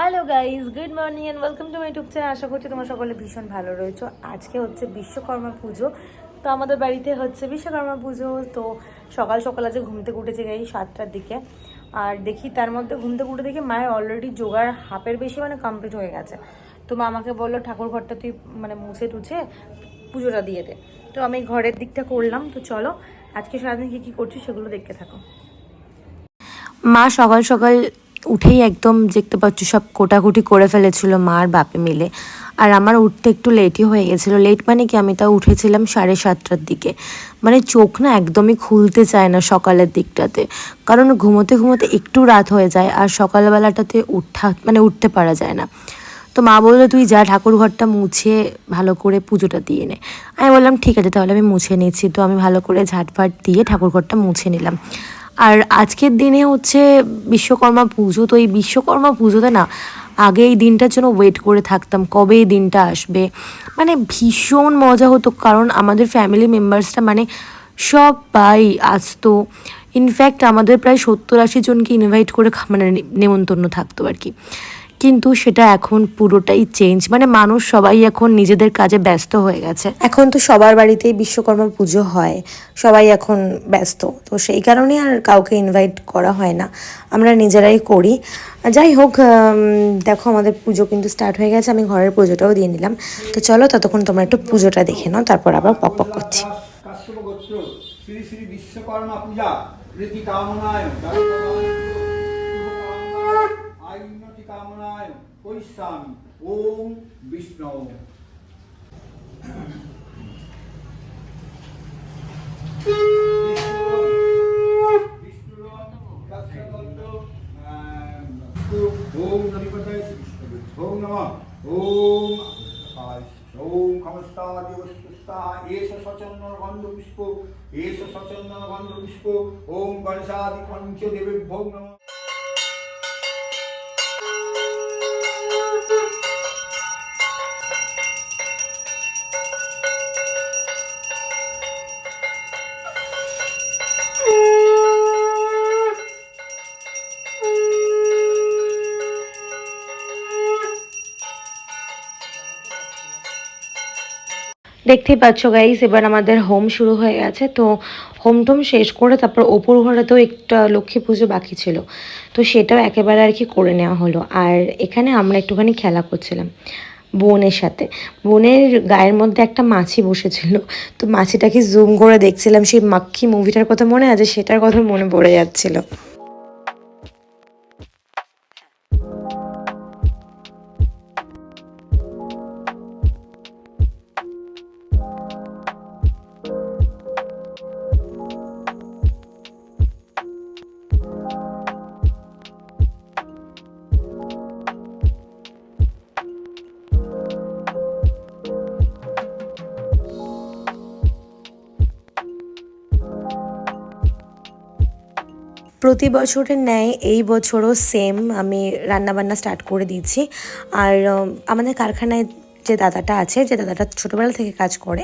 Hello guys good morning and welcome to my YouTube channel আশা করছি তোমার সকলে ভীষণ ভালো রয়েছো। আজকে হচ্ছে বিশ্বকর্মা পুজো। তো আমাদের বাড়িতে হচ্ছে বিশ্বকর্মা পুজো। তো সকাল সকাল আজকে ঘুম থেকে উঠেছে গাই সাতটার দিকে। আর দেখি তার মধ্যে ঘুম থেকে উঠে দেখি মায়ের অলরেডি জোগাড় হাফের বেশি মানে কমপ্লিট হয়ে গেছে। তো মা আমাকে বলল, ঠাকুর ঘরটা তুই মানে মুছে টুছে পুজোটা দিয়ে দে। তো আমি ঘরের দিকটা করলাম। তো চলো, আজকে সারাদিন কী কী করছি সেগুলো দেখতে থাকো। মা সকাল সকাল উঠেই একদম দেখতে পাচ্ছ, সব কোটাকুটি করে ফেলেছিল মা আর বাপে মিলে। আর আমার উঠতে একটু লেটই হয়ে গেছিল। লেট মানে কি? আমি তাও উঠেছিলাম সাড়ে সাতটার দিকে। মানে চোখ না একদমই খুলতে চায় না সকালের দিকটাতে। কারণ ঘুমোতে ঘুমোতে একটু রাত হয়ে যায় আর সকালবেলাটাতে উঠা মানে উঠতে পারা যায় না। তো মা বলল, তুই যা, ঠাকুর ঘরটা মুছে ভালো করে পুজোটা দিয়ে নে। আমি বললাম, ঠিক আছে, তাহলে আমি মুছে নিচ্ছি। তো আমি ভালো করে ঝাটফাট দিয়ে ঠাকুর ঘরটা মুছে নিলাম। আর আজকের দিনে হচ্ছে বিশ্বকর্মা পুজো, তো এই বিশ্বকর্মা পুজোতে না আগে এই দিনটার জন্য ওয়েট করে থাকতাম, কবে এই দিনটা আসবে। মানে ভীষণ মজা হতো, কারণ আমাদের ফ্যামিলি মেম্বার্সটা মানে সব সবাই আসতো। ইনফ্যাক্ট আমাদের প্রায় সত্তর আশি জনকে ইনভাইট করে মানে নেমন্তন্ন থাকতো আর কি। কিন্তু সেটা এখন পুরোটাই চেঞ্জ মানে মানুষ সবাই এখন নিজেদের কাজে ব্যস্ত হয়ে গেছে। এখন তো সবার বাড়িতেই বিশ্বকর্মা পুজো হয়। সবাই এখন ব্যস্ত। তো সেই কারণে আর কাউকে ইনভাইট করা হয় না। আমরা নিজেরাই করি। যাই হোক দেখো আমাদের পুজো কিন্তু স্টার্ট হয়ে গেছে। আমি ঘরের পুজোটাও দিয়ে নিলাম। তো চলো ততক্ষণ তোমরা একটু পুজোটা দেখে নাও। তারপর আবার পক পক করছি। শ্রী শ্রী বিশ্বকর্মা পূজা রীতি কামনায়। কামনায় কৈস্যামি ওম বিষ্ণু। ওম নদিপতায় ওম নমঃ। ওম ওম এষ সচন্দন গন্ধ পুষ্প এষ সচন্দন গন্ধ পুষ্প ওম নমঃ। দেখতেই পাচ্ছ গাইস এবার আমাদের হোম শুরু হয়ে গেছে। তো হোম টোম শেষ করে তারপর ওপর ঘরেতেও একটা লক্ষ্মী পুজো বাকি ছিল। তো সেটাও একেবারে আর কি করে নেওয়া হলো। আর এখানে আমরা একটুখানি খেলা করছিলাম বোনের সাথে। বোনের গায়ের মধ্যে একটা মাছি বসেছিল। তো মাছিটাকে জুম করে দেখছিলাম। সেই মাক্ষী মুভিটার কথা মনে আছে? সেটার কথা মনে পড়ে যাচ্ছিল। প্রতি বছরের ন্যায় এই বছরও সেম আমি রান্নাবান্না স্টার্ট করে দিয়েছি। আর আমাদের কারখানায় যে দাদাটা আছে, যে দাদাটা ছোটোবেলা থেকে কাজ করে,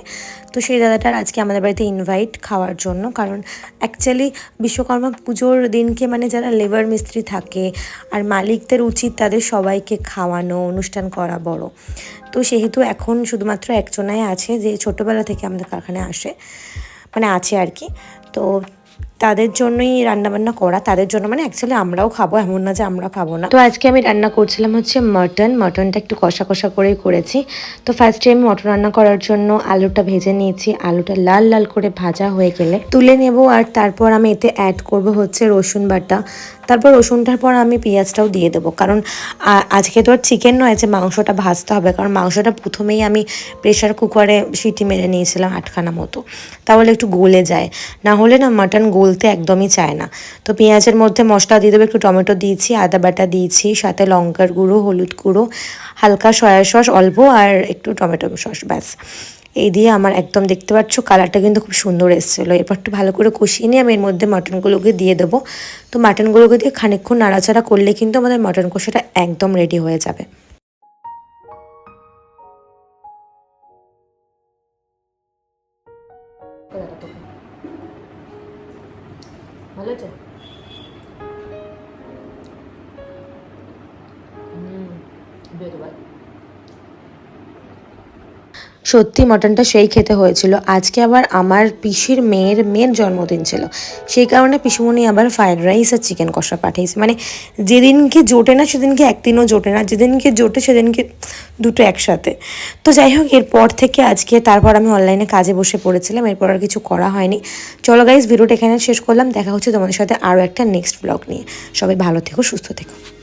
তো সেই দাদাটার আজকে আমাদের বাড়িতে ইনভাইট খাওয়ার জন্য। কারণ অ্যাকচুয়ালি বিশ্বকর্মা পুজোর দিনকে মানে যারা লেবার মিস্ত্রি থাকে আর মালিকদের উচিত তাদের সবাইকে খাওয়ানো, অনুষ্ঠান করা বড়। তো সেহেতু এখন শুধুমাত্র একজনাই আছে যে ছোটোবেলা থেকে আমাদের কারখানায় আসে মানে আছে আর কি। তো তাদের জন্যই রান্নাবান্না করা, তাদের জন্য মানে অ্যাকচুয়ালি আমরাও খাব, এমন না যে আমরা খাব না। তো আজকে আমি রান্না করছিলাম হচ্ছে মাটন মাটনটা একটু কষা কষা করেই করেছি। তো ফার্স্টে আমি মটন রান্না করার জন্য আলুটা ভেজে নিয়েছি, আলুটা লাল লাল করে ভাজা হয়ে গেলে তুলে নেব আর তারপর আমি এতে অ্যাড করব হচ্ছে রসুন বাটা। তারপর রসুনটার পর আমি পেঁয়াজটাও দিয়ে দেবো, কারণ আজকে তো আর চিকেন নয়, যে মাংসটা ভাজতে হবে, কারণ মাংসটা প্রথমেই আমি প্রেশার কুকারে সিটি মেরে নিয়েছিলাম আটখানা মতো। তাহলে একটু গলে যায়, না হলে না মাটন গলতে একদমই চায় না। তো পেঁয়াজের মধ্যে মশলা দিয়ে দেবো, একটু টমেটো দিয়েছি, আদা বাটা দিয়েছি, সাথে লঙ্কার গুঁড়ো, হলুদ গুঁড়ো, হালকা সয়া সস অল্প আর একটু টমেটো সস, ব্যাস। এই দিয়ে আমার একদম দেখতে পাচ্ছ কালারটা কিন্তু খুব সুন্দর এসেছিল। এরপর একটু ভালো করে কষিয়ে নিয়ে আমি এর মধ্যে মাটনগুলোকে দিয়ে দেবো। তো মাটনগুলোকে দিয়ে খানিকক্ষণ নাড়াচাড়া করলে কিন্তু আমাদের মাটন কষাটা একদম রেডি হয়ে যাবে। ভালো আছে হুম বেরোবার। সত্যি মটনটা সেই খেতে হয়েছিল। আজকে আবার আমার পিসির মেয়ের মেয়ের জন্মদিন ছিল। সেই কারণে পিসুমণি আবার ফ্রাইড রাইস আর চিকেন কষা পাঠিয়েছে। মানে যেদিনকে জোটে না, সেদিনকে একদিনও জোটে না। যেদিনকে জোটে, সেদিনকে দুটো একসাথে। তো যাই হোক, এরপর থেকে আজকে তারপর আমি অনলাইনে কাজে বসে পড়েছিলাম। এরপর আর কিছু করা হয়নি। চলো গাইজ ভিডিওটা এখানে শেষ করলাম। দেখা হচ্ছে তোমাদের সাথে আরও একটা নেক্সট ব্লগ নিয়ে। সবাই ভালো থেকো, সুস্থ থেকো।